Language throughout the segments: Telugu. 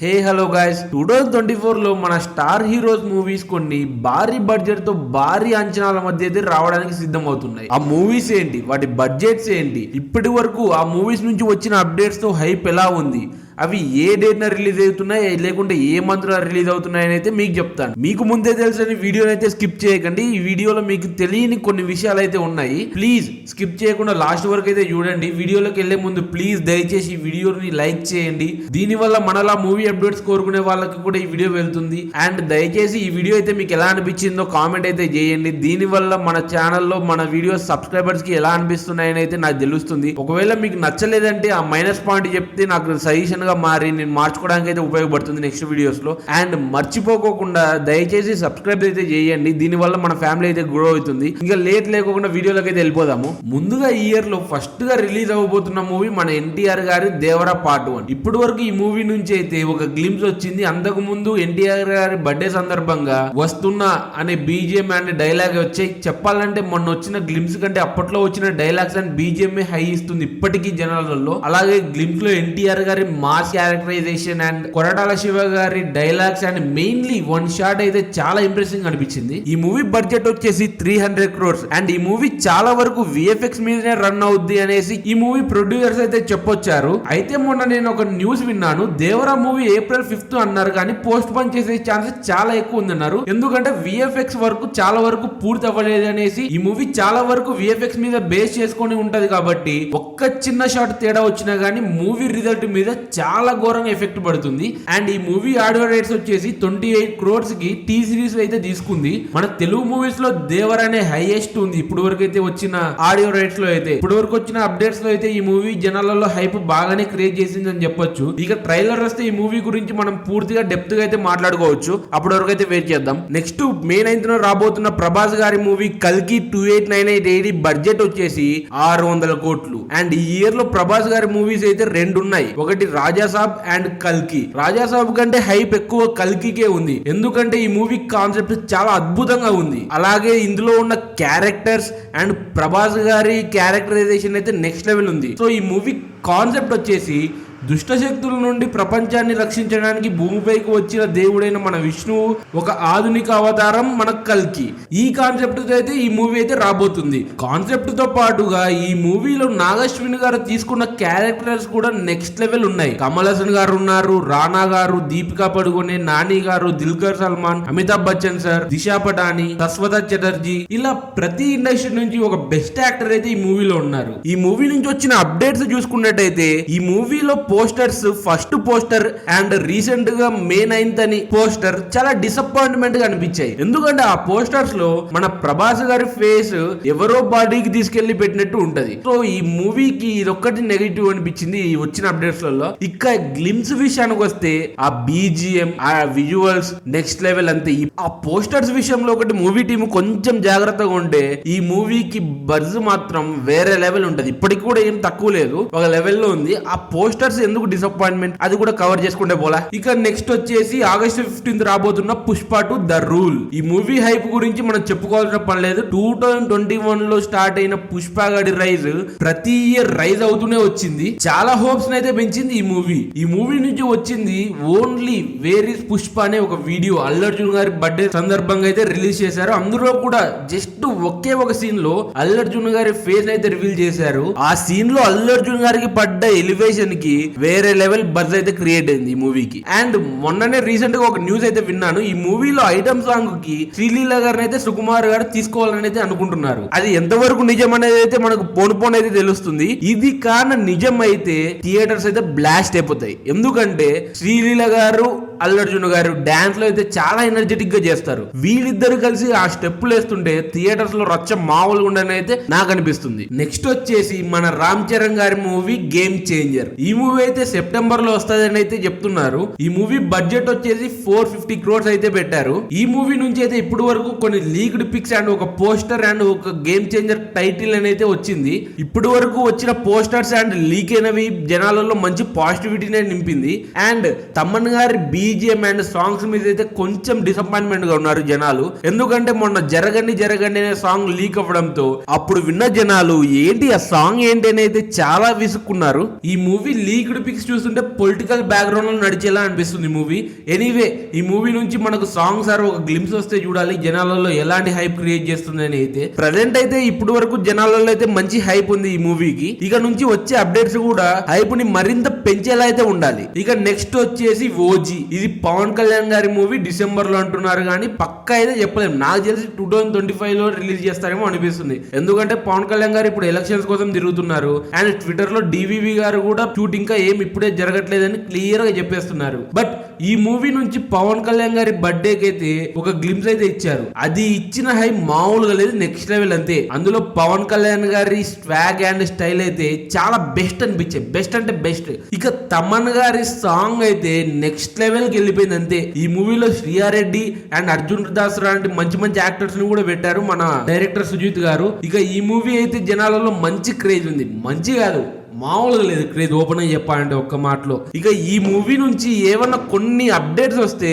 Hey hello guys two thousand twenty ఫోర్లో మన స్టార్ హీరోస్ మూవీస్ కొన్ని భారీ బడ్జెట్తో భారీ అంచనాల మధ్య అయితే రావడానికి సిద్ధం అవుతున్నాయి ఆ మూవీస్ ఏంటి? వాటి బడ్జెట్స్ ఏంటి? ఇప్పటి వరకు ఆ మూవీస్ నుంచి వచ్చిన అప్డేట్స్తో హైప్ ఎలా ఉంది? అవి ఏ డేట్ రిలీజ్ అవుతున్నాయి లేకుంటే ఏ మంత్లో రిలీజ్ అవుతున్నాయని అయితే మీకు చెప్తాను. మీకు ముందే తెలుసని వీడియోని అయితే స్కిప్ చేయకండి. ఈ వీడియోలో మీకు తెలియని కొన్ని విషయాలు అయితే ఉన్నాయి. ప్లీజ్ స్కిప్ చేయకుండా లాస్ట్ వరకు అయితే చూడండి. వీడియోలోకి వెళ్ళే ముందు ప్లీజ్ దయచేసి ఈ వీడియోని లైక్ చేయండి. దీని వల్ల మనలా మూవీ అప్డేట్స్ కోరుకునే వాళ్ళకి కూడా ఈ వీడియో వెళ్తుంది. అండ్ దయచేసి ఈ వీడియో అయితే మీకు ఎలా అనిపించిందో కామెంట్ అయితే చేయండి. దీని వల్ల మన ఛానల్లో మన వీడియోస్ సబ్స్క్రైబర్స్కి ఎలా అనిపిస్తున్నాయని అయితే నాకు తెలుస్తుంది. ఒకవేళ మీకు నచ్చలేదంటే ఆ మైనస్ పాయింట్ చెప్తే నాకు సజెషన్ గా మారి నేను మార్చుకోవడానికి అయితే ఉపయోగపడుతుంది నెక్స్ట్ వీడియోస్లో అండ్ మర్చిపోకోకుండా దయచేసి సబ్స్క్రైబ్ అయితే చేయండి. దీని వల్ల మన ఫ్యామిలీ అయితే గ్రో అవుతుంది. ఇంకా లేట్ లేకుండా వీడియోలోకి అయితే వెళ్ళిపోదాము. ముందుగా ఈ ఇయర్లో ఫస్ట్గా రిలీజ్ అవ్వబోతున్న మూవీ మన ఎన్టీఆర్ గారి దేవరా పార్ట్ వన్. ఇప్పటి వరకు ఈ మూవీ నుంచి అయితే ఒక గ్లిమ్స్ వచ్చింది. అంతకు ముందు ఎన్టీఆర్ గారి బర్త్డే సందర్భంగా వస్తున్నా అనే బీజిఎం అండ్ డైలాగ్ వచ్చాయి. చెప్పాలంటే మొన్న వచ్చిన గ్లిమ్స్ కంటే అప్పట్లో వచ్చిన డైలాగ్స్ అండ్ బీజిఎం హై ఇస్తుంది ఇప్పటికీ జనాలలో. అలాగే గ్లిమ్స్లో ఎన్టీఆర్ గారి mass characterization and Koratala Siva గారి dialogues and mainly one shot అయితే చాలా ఇంప్రెసింగ్ అనిపించింది. ఈ మూవీ బడ్జెట్ వచ్చేసి త్రీ హండ్రెడ్ క్రోర్స్ అండ్ ఈ మూవీ చాలా వరకు విఎఫ్ఎక్స్ మీదనే రన్ అవుద్ది అనేసి ఈ మూవీ ప్రొడ్యూసర్స్ అయితే చెప్పొచ్చారు. అయితే మొన్న నేను ఒక న్యూస్ విన్నాను. దేవరా మూవీ ఏప్రిల్ ఫిఫ్త్ అన్నారు కానీ పోస్ట్ పోన్ చేసే ఛాన్సెస్ చాలా ఎక్కువ ఉందన్నారు. ఎందుకంటే విఎఫ్ఎక్స్ వరకు చాలా వరకు పూర్తి అవ్వలేదు అనేసి ఈ మూవీ చాలా వరకు విఎఫ్ఎక్స్ మీద బేస్ చేసుకొని ఉంటది కాబట్టి ఒక్క చిన్న షాట్ తేడా వచ్చినా గానీ మూవీ రిజల్ట్ మీద చాలా ఘోరంగా ఎఫెక్ట్ పడుతుంది. అండ్ ఈ మూవీ ఆడియో రైట్స్ వచ్చేసి ట్వంటీ ఎయిట్ క్రోర్స్కి టీ సిరీస్ అయితే తీసుకుంది. మన తెలుగు మూవీస్లో దేవర్ అనే హైయెస్ట్ ఉంది. ఇప్పుడు వరకు అయితే వచ్చిన ఆడియో రైట్స్లో అయితే. ఇప్పుడు వరకు వచ్చిన అప్డేట్స్లో అయితే ఈ మూవీ జనాలలో హైప్ బాగానే క్రియేట్ చేసింది అని చెప్పొచ్చు. ఇక ట్రైలర్ వస్తే ఈ మూవీ గురించి మనం పూర్తిగా డెప్త్గా అయితే మాట్లాడుకోవచ్చు. అప్పటి వరకు అయితే వెయిట్ చేద్దాం. నెక్స్ట్ మే నైన్త్ రాబోతున్న ప్రభాస్ గారి మూవీ కల్కి two eight nine eight eight budget వచ్చేసి ఆరు వందల కోట్లు. అండ్ ఈ ఇయర్లో ప్రభాస్ గారి మూవీస్ అయితే రెండు ఉన్నాయి ఒకటి రాజాసాబ్ అండ్ కల్కి. రాజాసాబ్ కంటే హైప్ ఎక్కువ కల్కికే ఉంది. ఎందుకంటే ఈ మూవీ కాన్సెప్ట్ చాలా అద్భుతంగా ఉంది. అలాగే ఇందులో ఉన్న క్యారెక్టర్స్ అండ్ ప్రభాస్ గారి క్యారెక్టరైజేషన్ అయితే నెక్స్ట్ లెవెల్ ఉంది. సో ఈ మూవీ కాన్సెప్ట్ వచ్చేసి దుష్ట శక్తుల నుండి ప్రపంచాన్ని రక్షించడానికి భూమిపైకి వచ్చిన దేవుడైన మన విష్ణువు ఒక ఆధునిక అవతారం మన కల్కి. ఈ కాన్సెప్ట్తో అయితే ఈ మూవీ అయితే రాబోతుంది. కాన్సెప్ట్తో పాటుగా ఈ మూవీలో నాగశ్విని గారు తీసుకున్న క్యారెక్టర్స్ కూడా నెక్స్ట్ లెవెల్ ఉన్నాయి. కమల్ హాసన్ గారు ఉన్నారు రానా గారు దీపికా పడుకునే నాని గారు దిల్కర్ సల్మాన్ అమితాబ్ బచ్చన్ సార్ దిశా పటాని సస్వత చటర్జీ. ఇలా ప్రతి ఇండస్ట్రీ నుంచి ఒక బెస్ట్ యాక్టర్ అయితే ఈ మూవీలో ఉన్నారు. ఈ మూవీ నుంచి వచ్చిన అప్డేట్స్ చూసుకున్నట్టయితే ఈ మూవీలో పోస్టర్స్ ఫస్ట్ పోస్టర్ అండ్ రీసెంట్గా మే నైన్త్ అని పోస్టర్ చాలా డిసప్పాయింట్మెంట్గా అనిపించాయి. ఎందుకంటే ఆ పోస్టర్స్లో మన ప్రభాస్ గారి ఫేస్ ఎవరో బాడీకి తీసుకెళ్ళి పెట్టినట్టు ఉంటది. సో ఈ మూవీకి ఇదొక్కటి నెగిటివ్ అనిపించింది ఈ వచ్చిన అప్డేట్స్లలో ఇక గ్లిమ్స్ విషయానికి వస్తే ఆ బీజిఎం ఆ విజువల్స్ నెక్స్ట్ లెవెల్ అంతే. ఆ పోస్టర్స్ విషయంలో ఒకటి మూవీ టీం కొంచెం జాగ్రత్తగా ఉంటే ఈ మూవీకి బజ్ మాత్రం వేరే లెవెల్ ఉంటది. ఇప్పటికి కూడా ఏం తక్కువ లేదు. ఒక లెవెల్లో ఉంది. ఆ పోస్టర్స్ ఎందుకు డిసప్పాయింట్మెంట్ అది కూడా కవర్ చేసుకుంటే పోలా. ఇక నెక్స్ట్ వచ్చేసి ఆగస్ట్ ఫిఫ్టీన్త్ రాబోతున్న పుష్ప టు ద రూల్ ఈ మూవీ హైప్ గురించి మనం చెప్పుకోవాల్సిన పని లేదు. టూ థౌజండ్ ట్వంటీ వన్లో స్టార్ట్ అయిన పుష్ప గడి రైజ్ ప్రతి ఇయర్ రైజ్ అవుతూనే వచ్చింది. చాలా హోప్స్ అయితే పెంచింది ఈ మూవీ ఈ మూవీ నుంచి వచ్చింది ఓన్లీ వేర్ ఇస్ పుష్ప అనే ఒక వీడియో అల్లర్జున్ గారి బర్త్డే సందర్భంగా అయితే రిలీజ్ చేశారు. అందులో కూడా జస్ట్ ఒకే ఒక సీన్లో అల్లర్జున్ గారి ఫేస్ అయితే రివీల్ చేశారు. ఆ సీన్లో అల్లర్జున్ గారికి పడ్డ ఎలివేషన్కి వేరే లెవెల్ బజ్ అయితే క్రియేట్ అయింది ఈ మూవీకి. అండ్ మొన్ననే రీసెంట్గా ఒక న్యూస్ అయితే విన్నాను ఈ మూవీలో ఐటమ్ సాంగ్కి శ్రీలీల గారిని అయితే సుకుమార్ గారు తీసుకోవాలని అయితే అనుకుంటున్నారు. అది ఎంతవరకు నిజం అనేది అయితే మనకు పోను పోను అయితే తెలుస్తుంది. ఇది కాన నిజం అయితే థియేటర్స్ అయితే బ్లాస్ట్ అయిపోతాయి. ఎందుకంటే శ్రీలీల గారు అల్లర్జున్ గారు డాన్స్లో అయితే చాలా ఎనర్జెటిక్గా చేస్తారు. వీళ్ళిద్దరు కలిసి ఆ స్టెప్పులు వేస్తుంటే థియేటర్స్లో రచ్చ మామూలుగా ఉండని అయితే నాకు అనిపిస్తుంది. నెక్స్ట్ వచ్చేసి మన రామ్ చరణ్ గారి మూవీ గేమ్ చేంజర్ ఈ మూవీ అయితే సెప్టెంబర్లో వస్తుందని అయితే చెప్తున్నారు. ఈ మూవీ బడ్జెట్ వచ్చేసి ఫోర్ ఫిఫ్టీ క్రోర్స్ అయితే పెట్టారు. ఈ మూవీ నుంచి అయితే ఇప్పుడు వరకు కొన్ని లీక్డ్ పిక్స్ అండ్ ఒక పోస్టర్ అండ్ ఒక గేమ్ చేంజర్ టైటిల్ అని అయితే వచ్చింది. ఇప్పుడు వరకు వచ్చిన పోస్టర్స్ అండ్ లీక్ అయినవి జనాలలో మంచి పాజిటివిటీనే నింపింది. అండ్ తమ్మన్ గారి బీజిఎం అండ్ సాంగ్స్ మీద అయితే కొంచెం డిసప్పాయింట్మెంట్గా ఉన్నారు జనాలు. ఎందుకంటే మొన్న జరగండి జరగండి అనే సాంగ్ లీక్ అవ్వడంతో అప్పుడు విన్న జనాలు ఏంటి ఆ సాంగ్ ఏంటి? అని అయితే చాలా విసుక్కున్నారు. ఈ మూవీ లీక్డ్ పిక్స్ చూస్తుంటే పొలిటికల్ బ్యాక్గ్రౌండ్లో నడిచేలా అనిపిస్తుంది మూవీ ఎనీవే ఈ మూవీ నుంచి మనకు సాంగ్ సార్ ఒక గ్లిమ్స్ వస్తే చూడాలి. జనాలలో ఎలాంటి హైప్ క్రియేట్ చేస్తుంది అని అయితే. ప్రజెంట్ అయితే ఇప్పుడు వరకు జనాలలో అయితే మంచి హైప్ ఉంది ఈ మూవీకి ఇక నుంచి వచ్చే అప్డేట్స్ కూడా హైప్ని మరింత పెంచేలా అయితే ఉండాలి. ఇక నెక్స్ట్ వచ్చేసి ఓజీ ఇది పవన్ కళ్యాణ్ గారి మూవీ డిసెంబర్లో అంటున్నారు కానీ పక్క అయితే చెప్పలేము నాకు తెలిసి టూ థౌసండ్ ట్వంటీ ఫైవ్లో రిలీజ్ చేస్తారేమో అనిపిస్తుంది. ఎందుకంటే పవన్ కళ్యాణ్ గారు ఇప్పుడు ఎలక్షన్స్ కోసం తిరుగుతున్నారు. అండ్ ట్విట్టర్లో డివివి గారు కూడా షూట్ ఇంకా ఏం ఇప్పుడే జరగట్లేదని క్లియర్గా చెప్పేస్తున్నారు. బట్ ఈ మూవీ నుంచి పవన్ కళ్యాణ్ గారి బర్త్డేకి అయితే ఒక గ్లిమ్స్ అయితే ఇచ్చారు. అది ఇచ్చిన హై మామూలుగా లేదు నెక్స్ట్ లెవెల్ అంతే. అందులో పవన్ కళ్యాణ్ గారి స్వాగ్ అండ్ స్టైల్ అయితే చాలా బెస్ట్ అనిపించే బెస్ట్ అంటే బెస్ట్ ఇక తమన్ గారి సాంగ్ అయితే నెక్స్ట్ లెవెల్కి వెళ్ళిపోయింది అంతే. ఈ మూవీలో శ్రీయారెడ్డి అండ్ అర్జున్ దాస్ లాంటి మంచి మంచి యాక్టర్స్ని కూడా పెట్టారు మన డైరెక్టర్ సుజిత్ గారు. ఇక ఈ మూవీ అయితే జనాలలో మంచి క్రేజ్ ఉంది. మంచి కాదు. మామూలుగా లేదు. క్రేజ్ ఓపెన్ అయ్యి చెప్పాలంటే ఒక్క మాటలో. ఇక ఈ మూవీ నుంచి ఏమన్నా కొన్ని అప్డేట్స్ వస్తే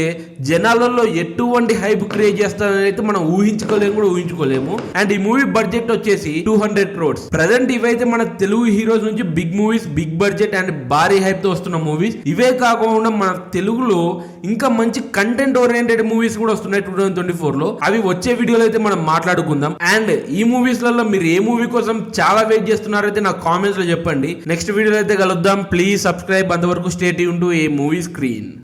జనాలలో ఎటువంటి హైప్ క్రియేట్ చేస్తారని అయితే మనం ఊహించుకోలేము కూడా ఊహించుకోలేము. అండ్ ఈ మూవీ బడ్జెట్ వచ్చేసి టూ హండ్రెడ్ క్రోడ్స్. ప్రజెంట్ ఇవైతే మన తెలుగు హీరోస్ నుంచి big movies big budget and భారీ హైప్తో వస్తున్న మూవీస్. ఇవే కాకుండా మన తెలుగులో ఇంకా మంచి కంటెంట్ ఓరియంటెడ్ మూవీస్ కూడా వస్తున్నాయి టూ థౌసండ్ ట్వంటీ ఫోర్లో అవి వచ్చే వీడియోలో అయితే మనం మాట్లాడుకుందాం. అండ్ ఈ మూవీస్లలో మీరు ఏ మూవీ కోసం చాలా వెయిట్ చేస్తున్నారైతే నా నాకు కామెంట్స్లో చెప్పండి. నెక్స్ట్ వీడియోలో అయితే కలుద్దాం. ప్లీజ్ సబ్స్క్రైబ్ అంతవరకు state to a movie screen